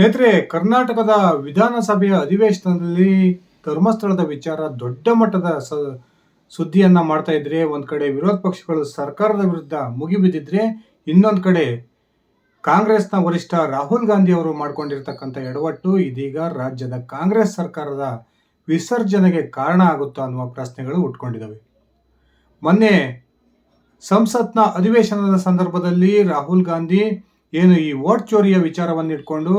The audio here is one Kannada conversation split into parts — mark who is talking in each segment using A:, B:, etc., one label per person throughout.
A: ಸ್ನೇಹಿತರೆ, ಕರ್ನಾಟಕದ ವಿಧಾನಸಭೆಯ ಅಧಿವೇಶನದಲ್ಲಿ ಧರ್ಮಸ್ಥಳದ ವಿಚಾರ ದೊಡ್ಡ ಮಟ್ಟದ ಸ, ಸುದ್ದಿಯನ್ನ ಮಾಡ್ತಾ ಇದ್ರೆ, ಒಂದು ಕಡೆ ವಿರೋಧ ಪಕ್ಷಗಳು ಸರ್ಕಾರದ ವಿರುದ್ಧ ಮುಗಿಬಿದ್ದಿದ್ರೆ, ಇನ್ನೊಂದು ಕಡೆ ಕಾಂಗ್ರೆಸ್ನ ವರಿಷ್ಠ ರಾಹುಲ್ ಗಾಂಧಿ ಅವರು ಮಾಡ್ಕೊಂಡಿರ್ತಕ್ಕಂಥ ಎಡವಟ್ಟು ಇದೀಗ ರಾಜ್ಯದ ಕಾಂಗ್ರೆಸ್ ಸರ್ಕಾರದ ವಿಸರ್ಜನೆಗೆ ಕಾರಣ ಆಗುತ್ತಾ ಅನ್ನುವ ಪ್ರಶ್ನೆಗಳು ಉಟ್ಕೊಂಡಿದ್ದಾವೆ. ಮೊನ್ನೆ ಸಂಸತ್ನ ಅಧಿವೇಶನದ ಸಂದರ್ಭದಲ್ಲಿ ರಾಹುಲ್ ಗಾಂಧಿ ಏನು ಈ ವೋಟ್ ಚೋರಿಯ ವಿಚಾರವನ್ನು ಇಟ್ಕೊಂಡು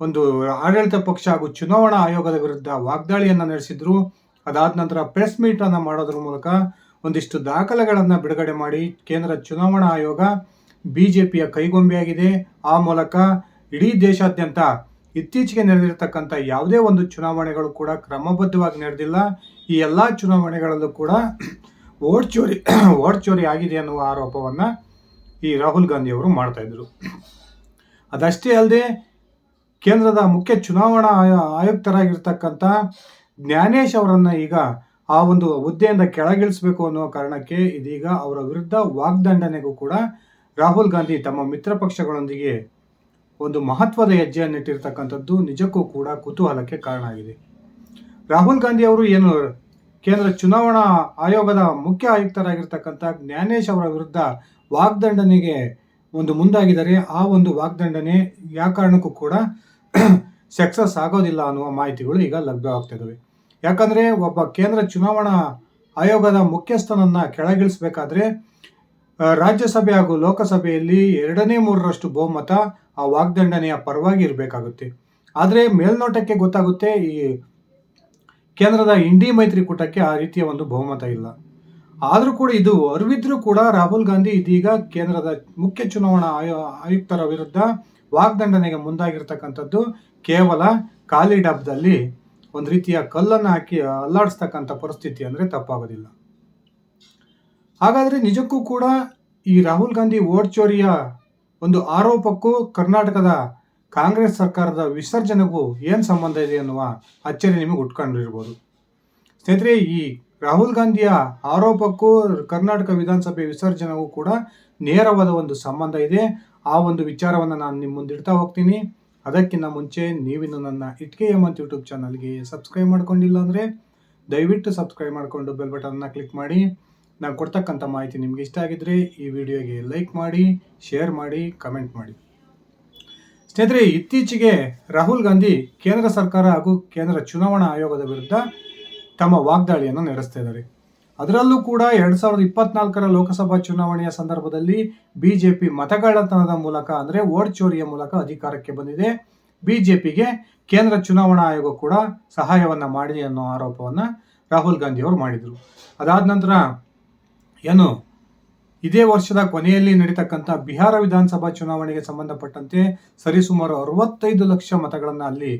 A: ಒಂದು ಆಡಳಿತ ಪಕ್ಷ ಹಾಗೂ ಚುನಾವಣಾ ಆಯೋಗದ ವಿರುದ್ಧ ವಾಗ್ದಾಳಿಯನ್ನು ನಡೆಸಿದ್ರು. ಅದಾದ ನಂತರ ಪ್ರೆಸ್ ಮೀಟ್ ಅನ್ನ ಮಾಡೋದ್ರ ಮೂಲಕ ಒಂದಿಷ್ಟು ದಾಖಲೆಗಳನ್ನು ಬಿಡುಗಡೆ ಮಾಡಿ ಕೇಂದ್ರ ಚುನಾವಣಾ ಆಯೋಗ ಬಿಜೆಪಿಯ ಕೈಗೊಂಬೆಯಾಗಿದೆ. ಆ ಮೂಲಕ ಇಡೀ ದೇಶಾದ್ಯಂತ ಇತ್ತೀಚೆಗೆ ನಡೆದಿರತಕ್ಕಂಥ ಯಾವುದೇ ಒಂದು ಚುನಾವಣೆಗಳು ಕೂಡ ಕ್ರಮಬದ್ಧವಾಗಿ ನಡೆದಿಲ್ಲ. ಈ ಎಲ್ಲ ಚುನಾವಣೆಗಳಲ್ಲೂ ಕೂಡ ಓಟ್ ಚೋರಿ ಓಟ್ ಚೋರಿ ಆಗಿದೆ ಅನ್ನುವ ಆರೋಪವನ್ನು ಈ ರಾಹುಲ್ ಗಾಂಧಿ ಅವರು ಮಾಡ್ತಾ ಇದ್ರು. ಅದಷ್ಟೇ ಅಲ್ಲದೆ ಕೇಂದ್ರದ ಮುಖ್ಯ ಚುನಾವಣಾ ಆಯ- ಆಯುಕ್ತರಾಗಿರ್ತಕ್ಕಂಥ ಜ್ಞಾನೇಶ್ ಅವರನ್ನು ಈಗ ಆ ಒಂದು ಹುದ್ದೆಯಿಂದ ಕೆಳಗಿಳಿಸಬೇಕು ಅನ್ನುವ ಕಾರಣಕ್ಕೆ ಇದೀಗ ಅವರ ವಿರುದ್ಧ ವಾಗ್ದಂಡನೆಗೂ ಕೂಡ ರಾಹುಲ್ ಗಾಂಧಿ ತಮ್ಮ ಮಿತ್ರ ಪಕ್ಷಗಳೊಂದಿಗೆ ಒಂದು ಮಹತ್ವದ ಹೆಜ್ಜೆಯನ್ನಿಟ್ಟಿರ್ತಕ್ಕಂಥದ್ದು ನಿಜಕ್ಕೂ ಕೂಡ ಕುತೂಹಲಕ್ಕೆ ಕಾರಣ ಆಗಿದೆ. ರಾಹುಲ್ ಗಾಂಧಿ ಅವರು ಏನು ಕೇಂದ್ರ ಚುನಾವಣಾ ಆಯೋಗದ ಮುಖ್ಯ ಆಯುಕ್ತರಾಗಿರ್ತಕ್ಕಂಥ ಜ್ಞಾನೇಶ್ ಅವರ ವಿರುದ್ಧ ವಾಗ್ದಂಡನೆಗೆ ಒಂದು ಮುಂದಾಗಿದ್ದಾರೆ, ಆ ಒಂದು ವಾಗ್ದಂಡನೆ ಯಾವ ಕಾರಣಕ್ಕೂ ಕೂಡ ಸಕ್ಸಸ್ ಆಗೋದಿಲ್ಲ ಅನ್ನುವ ಮಾಹಿತಿಗಳು ಈಗ ಲಭ್ಯವಾಗ್ತಿದ್ದಾವೆ ಯಾಕಂದ್ರೆ ಒಬ್ಬ ಕೇಂದ್ರ ಚುನಾವಣಾ ಆಯೋಗದ ಮುಖ್ಯಸ್ಥನನ್ನ ಕೆಳಗಿಳಿಸಬೇಕಾದ್ರೆ ರಾಜ್ಯಸಭೆ ಹಾಗೂ ಲೋಕಸಭೆಯಲ್ಲಿ ಎರಡನೇ ಮೂರರಷ್ಟು ಬಹುಮತ ಆ ವಾಗ್ದಂಡನೆಯ ಪರವಾಗಿ ಇರಬೇಕಾಗುತ್ತೆ. ಆದರೆ ಮೇಲ್ನೋಟಕ್ಕೆ ಗೊತ್ತಾಗುತ್ತೆ ಈ ಕೇಂದ್ರದ ಇಂಡಿ ಮೈತ್ರಿಕೂಟಕ್ಕೆ ಆ ರೀತಿಯ ಒಂದು ಬಹುಮತ ಇಲ್ಲ. ಆದರೂ ಕೂಡ ಇದು ಅರಿವಿದ್ರೂ ಕೂಡ ರಾಹುಲ್ ಗಾಂಧಿ ಇದೀಗ ಕೇಂದ್ರದ ಮುಖ್ಯ ಚುನಾವಣಾ ಆಯೋ, ಆಯುಕ್ತರ ವಿರುದ್ಧ ವಾಗ್ದಂಡನೆಗೆ ಮುಂದಾಗಿರ್ತಕ್ಕಂಥದ್ದು ಕೇವಲ ಖಾಲಿ ಡಬ್ಬದಲ್ಲಿ ಒಂದು ರೀತಿಯ ಕಲ್ಲನ್ನು ಹಾಕಿ ಅಲ್ಲಾಡಿಸ್ತಕ್ಕಂಥ ಪರಿಸ್ಥಿತಿ ಅಂದರೆ ತಪ್ಪಾಗೋದಿಲ್ಲ. ಹಾಗಾದರೆ ನಿಜಕ್ಕೂ ಕೂಡ ಈ ರಾಹುಲ್ ಗಾಂಧಿ ವೋಟ್ ಚೋರಿಯ ಒಂದು ಆರೋಪಕ್ಕೂ ಕರ್ನಾಟಕದ ಕಾಂಗ್ರೆಸ್ ಸರ್ಕಾರದ ವಿಸರ್ಜನೆಗೂ ಏನು ಸಂಬಂಧ ಇದೆ ಅನ್ನುವ ಅಚ್ಚರಿ ನಿಮಗೆ ಉಟ್ಕೊಂಡಿರ್ಬೋದು. ಸ್ನೇಹಿತರೆ, ಈ ರಾಹುಲ್ ಗಾಂಧಿಯ ಆರೋಪಕ್ಕೂ ಕರ್ನಾಟಕ ವಿಧಾನಸಭೆ ವಿಸರ್ಜನೆಗೂ ಕೂಡ ನೇರವಾದ ಒಂದು ಸಂಬಂಧ ಇದೆ. ಆ ಒಂದು ವಿಚಾರವನ್ನು ನಾನು ನಿಮ್ಮ ಮುಂದಿಡ್ತಾ ಹೋಗ್ತೀನಿ. ಅದಕ್ಕಿಂತ ಮುಂಚೆ ನೀವಿನ್ನು ನನ್ನ ಇಟ್ಕೆ ಹೇಮಂತ್ ಯೂಟ್ಯೂಬ್ ಚಾನಲ್ಗೆ ಸಬ್ಸ್ಕ್ರೈಬ್ ಮಾಡ್ಕೊಂಡಿಲ್ಲ ಅಂದರೆ ದಯವಿಟ್ಟು ಸಬ್ಸ್ಕ್ರೈಬ್ ಮಾಡಿಕೊಂಡು ಬೆಲ್ ಬಟನ್ನ ಕ್ಲಿಕ್ ಮಾಡಿ. ನಾನು ಕೊಡ್ತಕ್ಕಂಥ ಮಾಹಿತಿ ನಿಮ್ಗೆ ಇಷ್ಟ ಆಗಿದ್ರೆ ಈ ವಿಡಿಯೋಗೆ ಲೈಕ್ ಮಾಡಿ, ಶೇರ್ ಮಾಡಿ, ಕಮೆಂಟ್ ಮಾಡಿ. ಸ್ನೇಹಿತರೆ, ಇತ್ತೀಚೆಗೆ ರಾಹುಲ್ ಗಾಂಧಿ ಕೇಂದ್ರ ಸರ್ಕಾರ ಹಾಗೂ ಕೇಂದ್ರ ಚುನಾವಣಾ ಆಯೋಗದ ವಿರುದ್ಧ ತಮ್ಮ ವಾಗ್ದಾಳಿಯನ್ನು ನಡೆಸ್ತಾ ಅದರಲ್ಲೂ ಕೂಡ ಎರಡ್ ಸಾವಿರದ ಇಪ್ಪತ್ನಾಲ್ಕರ ಲೋಕಸಭಾ ಚುನಾವಣೆಯ ಸಂದರ್ಭದಲ್ಲಿ ಬಿಜೆಪಿ ಮತಗಳತನದ ಮೂಲಕ ಅಂದ್ರೆ ಓಟ್ ಚೋರಿಯ ಮೂಲಕ ಅಧಿಕಾರಕ್ಕೆ ಬಂದಿದೆ. ಬಿಜೆಪಿಗೆ ಕೇಂದ್ರ ಚುನಾವಣಾ ಆಯೋಗ ಕೂಡ ಸಹಾಯವನ್ನ ಮಾಡಿದೆ ಅನ್ನೋ ಆರೋಪವನ್ನ ರಾಹುಲ್ ಗಾಂಧಿ ಅವರು ಮಾಡಿದರು. ಅದಾದ ನಂತರ ಏನು ಇದೇ ವರ್ಷದ ಕೊನೆಯಲ್ಲಿ ನಡೀತಕ್ಕಂಥ ಬಿಹಾರ ವಿಧಾನಸಭಾ ಚುನಾವಣೆಗೆ ಸಂಬಂಧಪಟ್ಟಂತೆ ಸರಿಸುಮಾರು ಅರವತ್ತೈದು ಲಕ್ಷ ಮತಗಳನ್ನು ಅಲ್ಲಿ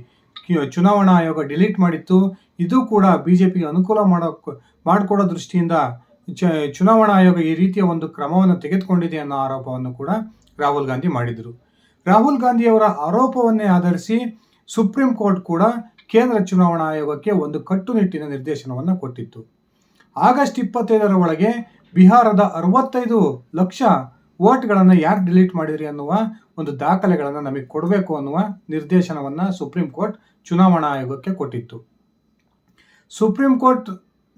A: ಚುನಾವಣಾ ಆಯೋಗ ಡಿಲೀಟ್ ಮಾಡಿತ್ತು. ಇದು ಕೂಡ ಬಿಜೆಪಿಗೆ ಅನುಕೂಲ ಮಾಡೋ ಮಾಡಿಕೊಡೋ ದೃಷ್ಟಿಯಿಂದ ಚ, ಚುನಾವಣಾ ಆಯೋಗ ಈ ರೀತಿಯ ಒಂದು ಕ್ರಮವನ್ನು ತೆಗೆದುಕೊಂಡಿದೆ ಅನ್ನೋ ಆರೋಪವನ್ನು ಕೂಡ ರಾಹುಲ್ ಗಾಂಧಿ ಮಾಡಿದರು. ರಾಹುಲ್ ಗಾಂಧಿ ಅವರ ಆರೋಪವನ್ನೇ ಆಧರಿಸಿ ಸುಪ್ರೀಂ ಕೋರ್ಟ್ ಕೂಡ ಕೇಂದ್ರ ಚುನಾವಣಾ ಆಯೋಗಕ್ಕೆ ಒಂದು ಕಟ್ಟುನಿಟ್ಟಿನ ನಿರ್ದೇಶನವನ್ನು ಕೊಟ್ಟಿತ್ತು. ಆಗಸ್ಟ್ ಇಪ್ಪತ್ತೈದರ ಒಳಗೆ ಬಿಹಾರದ ಅರವತ್ತೈದು ಲಕ್ಷ ವೋಟ್ಗಳನ್ನು ಯಾಕೆ ಡಿಲೀಟ್ ಮಾಡಿದ್ರಿ ಅನ್ನುವ ಒಂದು ದಾಖಲೆಗಳನ್ನು ನಮಗೆ ಕೊಡಬೇಕು ಅನ್ನುವ ನಿರ್ದೇಶನವನ್ನು ಸುಪ್ರೀಂ ಕೋರ್ಟ್ ಚುನಾವಣಾ ಆಯೋಗಕ್ಕೆ ಕೊಟ್ಟಿತ್ತು. ಸುಪ್ರೀಂ ಕೋರ್ಟ್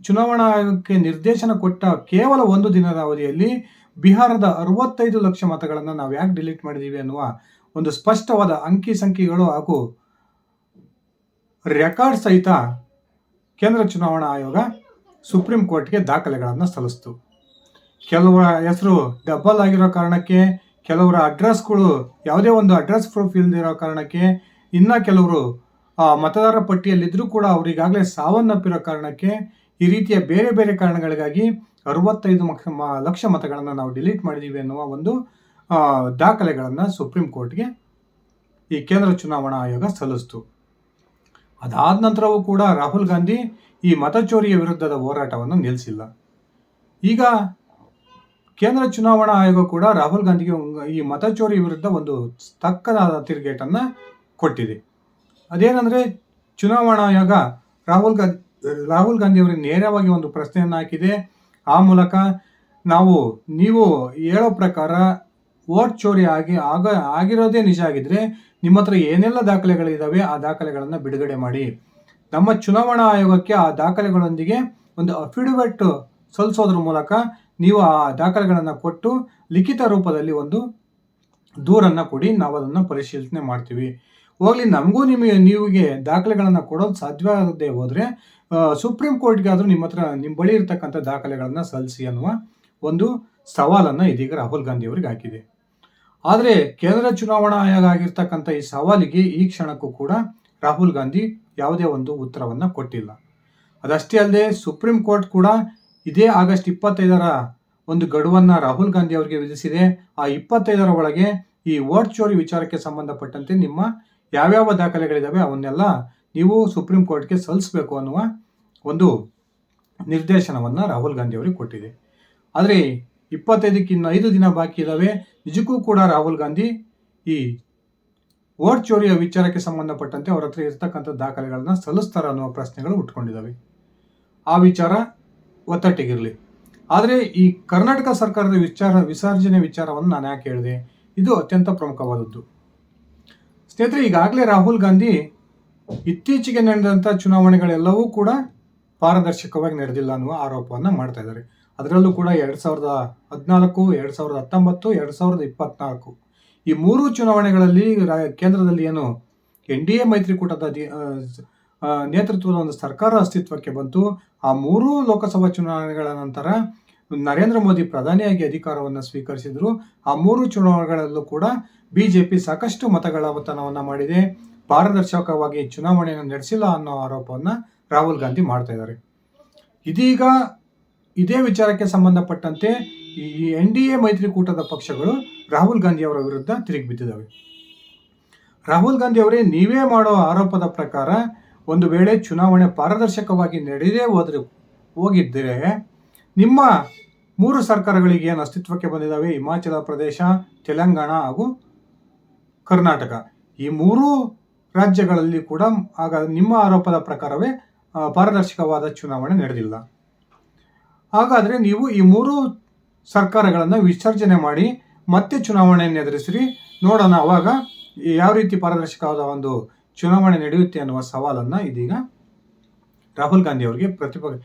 A: ಚುನಾವಣಾ ಆಯೋಗಕ್ಕೆ ನಿರ್ದೇಶನ ಕೊಟ್ಟ ಕೇವಲ ಒಂದು ದಿನದ ಅವಧಿಯಲ್ಲಿ ಬಿಹಾರದ ಅರವತ್ತೈದು ಲಕ್ಷ ಮತಗಳನ್ನು ನಾವು ಯಾಕೆ ಡಿಲೀಟ್ ಮಾಡಿದ್ದೀವಿ ಅನ್ನುವ ಒಂದು ಸ್ಪಷ್ಟವಾದ ಅಂಕಿ ಸಂಖ್ಯೆಗಳು ಹಾಗೂ ರೆಕಾರ್ಡ್ ಸಹಿತ ಕೇಂದ್ರ ಚುನಾವಣಾ ಆಯೋಗ ಸುಪ್ರೀಂ ಕೋರ್ಟ್ಗೆ ದಾಖಲೆಗಳನ್ನು ಸಲ್ಲಿಸ್ತು. ಕೆಲವರ ಹೆಸರು ಡಬಲ್ ಆಗಿರೋ ಕಾರಣಕ್ಕೆ ಕೆಲವರ ಅಡ್ರೆಸ್ಗಳು ಯಾವುದೇ ಒಂದು ಅಡ್ರೆಸ್ ಪ್ರೂಫ್ ಇಲ್ಲದಿರೋ ಕಾರಣಕ್ಕೆ ಇನ್ನು ಕೆಲವರು ಆ, ಮತದಾರರ ಪಟ್ಟಿಯಲ್ಲಿದ್ದರೂ ಕೂಡ ಅವರಿಗಾಗಲೇ ಸಾವನ್ನಪ್ಪಿರೋ ಕಾರಣಕ್ಕೆ ಈ ರೀತಿಯ ಬೇರೆ ಬೇರೆ ಕಾರಣಗಳಿಗಾಗಿ ಅರವತ್ತೈದು ಲಕ್ಷ ಮತಗಳನ್ನು ನಾವು ಡಿಲೀಟ್ ಮಾಡಿದ್ದೀವಿ ಅನ್ನುವ ಒಂದು ದಾಖಲೆಗಳನ್ನು ಸುಪ್ರೀಂ ಕೋರ್ಟ್ಗೆ ಈ ಕೇಂದ್ರ ಚುನಾವಣಾ ಆಯೋಗ ಸಲ್ಲಿಸ್ತು. ಅದಾದ ನಂತರವೂ ಕೂಡ ರಾಹುಲ್ ಗಾಂಧಿ ಈ ಮತಚೋರಿಯ ವಿರುದ್ಧದ ಹೋರಾಟವನ್ನು ನಿಲ್ಲಿಸಿಲ್ಲ ಈಗ ಕೇಂದ್ರ ಚುನಾವಣಾ ಆಯೋಗ ಕೂಡ ರಾಹುಲ್ ಗಾಂಧಿಗೆ ಈ ಈ ಮತಚೋರಿ ವಿರುದ್ಧ ಒಂದು ತಕ್ಕನಾದ ತಿರುಗೇಟನ್ನ ಕೊಟ್ಟಿದೆ. ಅದೇನಂದ್ರೆ ಚುನಾವಣಾ ಆಯೋಗ ರಾಹುಲ್ ಗಾಂಧಿ ರಾಹುಲ್ ಗಾಂಧಿ ಅವರಿಗೆ ನೇರವಾಗಿ ಒಂದು ಪ್ರಶ್ನೆಯನ್ನು ಹಾಕಿದೆ. ಆ ಮೂಲಕ ನಾವು, ನೀವು ಹೇಳೋ ಪ್ರಕಾರ ಓಟ್ ಚೋರಿ ಆಗಿ ಆಗ, ಆಗಿರೋದೇ ನಿಜ ಆಗಿದ್ರೆ ನಿಮ್ಮ ಹತ್ರ ಏನೆಲ್ಲ ದಾಖಲೆಗಳಿದಾವೆ ಆ ದಾಖಲೆಗಳನ್ನು ಬಿಡುಗಡೆ ಮಾಡಿ. ನಮ್ಮ ಚುನಾವಣಾ ಆಯೋಗಕ್ಕೆ ಆ ದಾಖಲೆಗಳೊಂದಿಗೆ ಒಂದು ಅಫಿಡವಿಟ್ ಸಲ್ಲಿಸೋದ್ರ ಮೂಲಕ ನೀವು ಆ ದಾಖಲೆಗಳನ್ನು ಕೊಟ್ಟು ಲಿಖಿತ ರೂಪದಲ್ಲಿ ಒಂದು ದೂರನ್ನು ಕೊಡಿ ನಾವು ಅದನ್ನು ಪರಿಶೀಲನೆ ಮಾಡ್ತೀವಿ. ಹೋಗಲಿ, ನಮಗೂ ನಿಮಗೆ ನೀವಿಗೆ ದಾಖಲೆಗಳನ್ನು ಕೊಡೋದು ಸಾಧ್ಯವಾದದ್ದೇ ಹೋದರೆ ಸುಪ್ರೀಂ ಕೋರ್ಟ್ಗಾದರೂ ನಿಮ್ಮ ಹತ್ರ ನಿಮ್ಮ ಬಳಿ ಇರತಕ್ಕಂಥ ದಾಖಲೆಗಳನ್ನು ಸಲ್ಲಿಸಿ ಅನ್ನುವ ಒಂದು ಸವಾಲನ್ನು ಇದೀಗ ರಾಹುಲ್ ಗಾಂಧಿ ಅವರಿಗೆ ಹಾಕಿದೆ. ಆದರೆ ಕೇಂದ್ರ ಚುನಾವಣಾ ಆಯೋಗ ಆಗಿರ್ತಕ್ಕಂಥ ಈ ಸವಾಲಿಗೆ ಈ ಕ್ಷಣಕ್ಕೂ ಕೂಡ ರಾಹುಲ್ ಗಾಂಧಿ ಯಾವುದೇ ಒಂದು ಉತ್ತರವನ್ನು ಕೊಟ್ಟಿಲ್ಲ. ಅದಷ್ಟೇ ಅಲ್ಲದೆ ಸುಪ್ರೀಂ ಕೋರ್ಟ್ ಕೂಡ ಇದೇ ಆಗಸ್ಟ್ ಇಪ್ಪತ್ತೈದರ ಒಂದು ಗಡುವನ್ನು ರಾಹುಲ್ ಗಾಂಧಿ ಅವರಿಗೆ ವಿಧಿಸಿದೆ. ಆ ಇಪ್ಪತ್ತೈದರ ಒಳಗೆ ಈ ವೋಟ್ ಚೋರಿ ವಿಚಾರಕ್ಕೆ ಸಂಬಂಧಪಟ್ಟಂತೆ ನಿಮ್ಮ ಯಾವ್ಯಾವ ದಾಖಲೆಗಳಿದ್ದಾವೆ ಅವನ್ನೆಲ್ಲ ನೀವು ಸುಪ್ರೀಂ ಕೋರ್ಟ್ಗೆ ಸಲ್ಲಿಸಬೇಕು ಅನ್ನುವ ಒಂದು ನಿರ್ದೇಶನವನ್ನು ರಾಹುಲ್ ಗಾಂಧಿ ಅವರಿಗೆ ಕೊಟ್ಟಿದೆ. ಆದರೆ ಇಪ್ಪತ್ತೈದಕ್ಕೆ ಇನ್ನು ಐದು ದಿನ ಬಾಕಿ ಇದ್ದಾವೆ ನಿಜಕ್ಕೂ ಕೂಡ ರಾಹುಲ್ ಗಾಂಧಿ ಈ ವೋಟ್ ಚೋರಿಯ ವಿಚಾರಕ್ಕೆ ಸಂಬಂಧಪಟ್ಟಂತೆ ಅವರ ಹತ್ರ ಇರತಕ್ಕಂಥ ದಾಖಲೆಗಳನ್ನ ಸಲ್ಲಿಸ್ತಾರ ಅನ್ನುವ ಪ್ರಶ್ನೆಗಳು ಉಟ್ಕೊಂಡಿದ್ದಾವೆ ಆ ವಿಚಾರ ಒತ್ತಟ್ಟಿಗಿರಲಿ. ಆದರೆ ಈ ಕರ್ನಾಟಕ ಸರ್ಕಾರದ ವಿಚಾರ, ವಿಸರ್ಜನೆ ವಿಚಾರವನ್ನು ನಾನು ಯಾಕೆ ಹೇಳಿದೆ? ಇದು ಅತ್ಯಂತ ಪ್ರಮುಖವಾದದ್ದು. ಸ್ನೇಹಿತರೆ, ಈಗಾಗಲೇ ರಾಹುಲ್ ಗಾಂಧಿ ಇತ್ತೀಚೆಗೆ ನಡೆದಂಥ ಚುನಾವಣೆಗಳೆಲ್ಲವೂ ಕೂಡ ಪಾರದರ್ಶಕವಾಗಿ ನಡೆದಿಲ್ಲ ಅನ್ನುವ ಆರೋಪವನ್ನು ಮಾಡ್ತಾ ಇದ್ದಾರೆ. ಅದರಲ್ಲೂ ಕೂಡ ಎರಡು ಸಾವಿರದ ಹದಿನಾಲ್ಕು, ಎರಡು ಸಾವಿರದ ಹತ್ತೊಂಬತ್ತು, ಎರಡು ಸಾವಿರದ ಇಪ್ಪತ್ನಾಲ್ಕು. ಈ ಮೂರು ಚುನಾವಣೆಗಳಲ್ಲಿ ಕೇಂದ್ರದಲ್ಲಿ ಏನು ಎನ್ ಡಿ ಎ ಮೈತ್ರಿಕೂಟದ ನೇತೃತ್ವದ ಒಂದು ಸರ್ಕಾರ ಅಸ್ತಿತ್ವಕ್ಕೆ ಬಂತು. ಆ ಮೂರೂ ಲೋಕಸಭಾ ಚುನಾವಣೆಗಳ ನಂತರ ನರೇಂದ್ರ ಮೋದಿ ಪ್ರಧಾನಿಯಾಗಿ ಅಧಿಕಾರವನ್ನು ಸ್ವೀಕರಿಸಿದ್ರು. ಆ ಮೂರು ಚುನಾವಣೆಗಳಲ್ಲೂ ಕೂಡ ಬಿಜೆಪಿ ಸಾಕಷ್ಟು ಮತಗಳ ಒತ್ತನವನ್ನು ಮಾಡಿದೆ. ಪಾರದರ್ಶಕವಾಗಿ ಚುನಾವಣೆಯನ್ನು ನಡೆಸಿಲ್ಲ ಅನ್ನೋ ಆರೋಪವನ್ನು ರಾಹುಲ್ ಗಾಂಧಿ ಮಾಡ್ತಾ ಇದ್ದಾರೆ. ಇದೀಗ ಇದೇ ವಿಚಾರಕ್ಕೆ ಸಂಬಂಧಪಟ್ಟಂತೆ ಈ ಎನ್ ಡಿ ಎ ಮೈತ್ರಿಕೂಟದ ಪಕ್ಷಗಳು ರಾಹುಲ್ ಗಾಂಧಿ ಅವರ ವಿರುದ್ಧ ತಿರುಗಿ ಬಿದ್ದಿದ್ದಾವೆ. ರಾಹುಲ್ ಗಾಂಧಿ ಅವರೇ ನೀವೇ ಮಾಡೋ ಆರೋಪದ ಪ್ರಕಾರ ಒಂದು ವೇಳೆ ಚುನಾವಣೆ ಪಾರದರ್ಶಕವಾಗಿ ನಡೆದೇ ಹೋದರೆ, ಹೋಗಿದ್ದರೆ, ನಿಮ್ಮ ಮೂರು ಸರ್ಕಾರಗಳಿಗೆ ಏನು ಅಸ್ತಿತ್ವಕ್ಕೆ ಬಂದಿದ್ದಾವೆ? ಹಿಮಾಚಲ ಪ್ರದೇಶ, ತೆಲಂಗಾಣ ಹಾಗೂ ಕರ್ನಾಟಕ. ಈ ಮೂರು ರಾಜ್ಯಗಳಲ್ಲಿ ಕೂಡ ಆಗ ನಿಮ್ಮ ಆರೋಪದ ಪ್ರಕಾರವೇ ಪಾರದರ್ಶಕವಾದ ಚುನಾವಣೆ ನಡೆದಿಲ್ಲ. ಹಾಗಾದರೆ ನೀವು ಈ ಮೂರು ಸರ್ಕಾರಗಳನ್ನು ವಿಸರ್ಜನೆ ಮಾಡಿ, ಮತ್ತೆ ಚುನಾವಣೆಯನ್ನು ಎದುರಿಸಿರಿ ನೋಡೋಣ ಅವಾಗ ಯಾವ ರೀತಿ ಪಾರದರ್ಶಕವಾದ ಒಂದು ಚುನಾವಣೆ ನಡೆಯುತ್ತೆ ಅನ್ನುವ ಸವಾಲನ್ನು ಇದೀಗ ರಾಹುಲ್ ಗಾಂಧಿ ಅವರಿಗೆ ಪ್ರತಿಪಕ್ಷ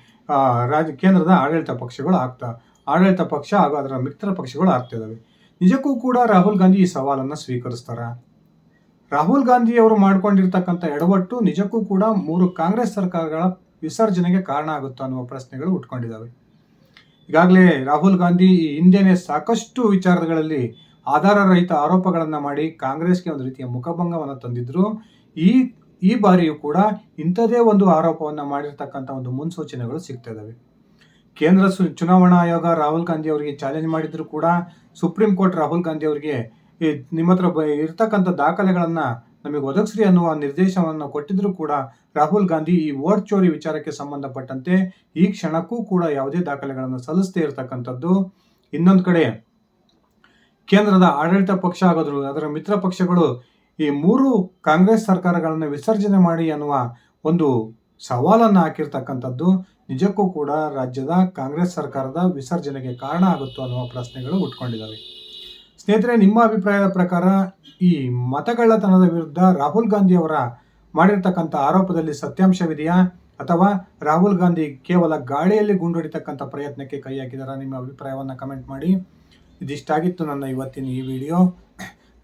A: ರಾಜ್ಯ ಕೇಂದ್ರದ ಆಡಳಿತ ಪಕ್ಷಗಳು ಆಗ್ತಾ, ಆಡಳಿತ ಪಕ್ಷ ಹಾಗೂ ಅದರ ಮಿತ್ರ ಪಕ್ಷಗಳು ಆಗ್ತಾ ಇದ್ದಾವೆ ನಿಜಕ್ಕೂ ಕೂಡ ರಾಹುಲ್ ಗಾಂಧಿ ಈ ಸವಾಲನ್ನು ಸ್ವೀಕರಿಸ್ತಾರ? ರಾಹುಲ್ ಗಾಂಧಿ ಅವರು ಮಾಡ್ಕೊಂಡಿರ್ತಕ್ಕಂಥ ಎಡವಟ್ಟು ನಿಜಕ್ಕೂ ಕೂಡ ಮೂರು ಕಾಂಗ್ರೆಸ್ ಸರ್ಕಾರಗಳ ವಿಸರ್ಜನೆಗೆ ಕಾರಣ ಆಗುತ್ತೆ ಅನ್ನುವ ಪ್ರಶ್ನೆಗಳು ಉಟ್ಕೊಂಡಿದ್ದಾವೆ ಈಗಾಗಲೇ ರಾಹುಲ್ ಗಾಂಧಿ ಈ ಹಿಂದೆನೆ ಸಾಕಷ್ಟು ವಿಚಾರಗಳಲ್ಲಿ ಆಧಾರರಹಿತ ಆರೋಪಗಳನ್ನು ಮಾಡಿ ಕಾಂಗ್ರೆಸ್ಗೆ ಒಂದು ರೀತಿಯ ಮುಖಭಂಗವನ್ನು ತಂದಿದ್ರು. ಈ ಈ ಬಾರಿಯೂ ಕೂಡ ಇಂಥದೇ ಒಂದು ಆರೋಪವನ್ನು ಮಾಡಿರ್ತಕ್ಕಂಥ ಒಂದು ಮುನ್ಸೂಚನೆಗಳು ಸಿಗ್ತಾ ಇದ್ದಾವೆ ಕೇಂದ್ರ ಸು, ಚುನಾವಣಾ ಆಯೋಗ ರಾಹುಲ್ ಗಾಂಧಿ ಅವರಿಗೆ ಚಾಲೆಂಜ್ ಮಾಡಿದ್ರು ಕೂಡ ಸುಪ್ರೀಂ ಕೋರ್ಟ್ ರಾಹುಲ್ ಗಾಂಧಿ ಅವರಿಗೆ ಈ ನಿಮ್ಮ ಹತ್ರ ಬ, ಇರ್ತಕ್ಕಂಥ ದಾಖಲೆಗಳನ್ನು ನಮಗೆ ಒದಗಿಸ್ರಿ ಅನ್ನುವ ನಿರ್ದೇಶನವನ್ನು ಕೊಟ್ಟಿದ್ರು ಕೂಡ ರಾಹುಲ್ ಗಾಂಧಿ ಈ ವೋಟ್ ಚೋರಿ ವಿಚಾರಕ್ಕೆ ಸಂಬಂಧಪಟ್ಟಂತೆ ಈ ಕ್ಷಣಕ್ಕೂ ಕೂಡ ಯಾವುದೇ ದಾಖಲೆಗಳನ್ನು ಸಲ್ಲಿಸದೇ ಇರತಕ್ಕಂಥದ್ದು. ಇನ್ನೊಂದು ಕಡೆ ಕೇಂದ್ರದ ಆಡಳಿತ ಪಕ್ಷ ಆಗೋದ್ರು, ಅದರ ಮಿತ್ರ ಪಕ್ಷಗಳು ಈ ಮೂರು ಕಾಂಗ್ರೆಸ್ ಸರ್ಕಾರಗಳನ್ನು ವಿಸರ್ಜನೆ ಮಾಡಿ ಅನ್ನುವ ಒಂದು ಸವಾಲನ್ನು ಹಾಕಿರ್ತಕ್ಕಂಥದ್ದು ನಿಜಕ್ಕೂ ಕೂಡ ರಾಜ್ಯದ ಕಾಂಗ್ರೆಸ್ ಸರ್ಕಾರದ ವಿಸರ್ಜನೆಗೆ ಕಾರಣ ಆಗುತ್ತೋ ಅನ್ನುವ ಪ್ರಶ್ನೆಗಳು ಉಟ್ಕೊಂಡಿದ್ದಾವೆ ಸ್ನೇಹಿತರೆ, ನಿಮ್ಮ ಅಭಿಪ್ರಾಯದ ಪ್ರಕಾರ ಈ ಮತಗಳ್ಳತನದ ವಿರುದ್ಧ ರಾಹುಲ್ ಗಾಂಧಿ ಅವರ ಮಾಡಿರ್ತಕ್ಕಂಥ ಆರೋಪದಲ್ಲಿ ಸತ್ಯಾಂಶವಿದೆಯಾ? ಅಥವಾ ರಾಹುಲ್ ಗಾಂಧಿ ಕೇವಲ ಗಾಳಿಯಲ್ಲಿ ಗುಂಡೊಡಿತಕ್ಕಂಥ ಪ್ರಯತ್ನಕ್ಕೆ ಕೈ ಹಾಕಿದಾರ ನಿಮ್ಮ ಅಭಿಪ್ರಾಯವನ್ನು ಕಮೆಂಟ್ ಮಾಡಿ. ಇದಿಷ್ಟಾಗಿತ್ತು ನನ್ನ ಇವತ್ತಿನ ಈ ವಿಡಿಯೋ.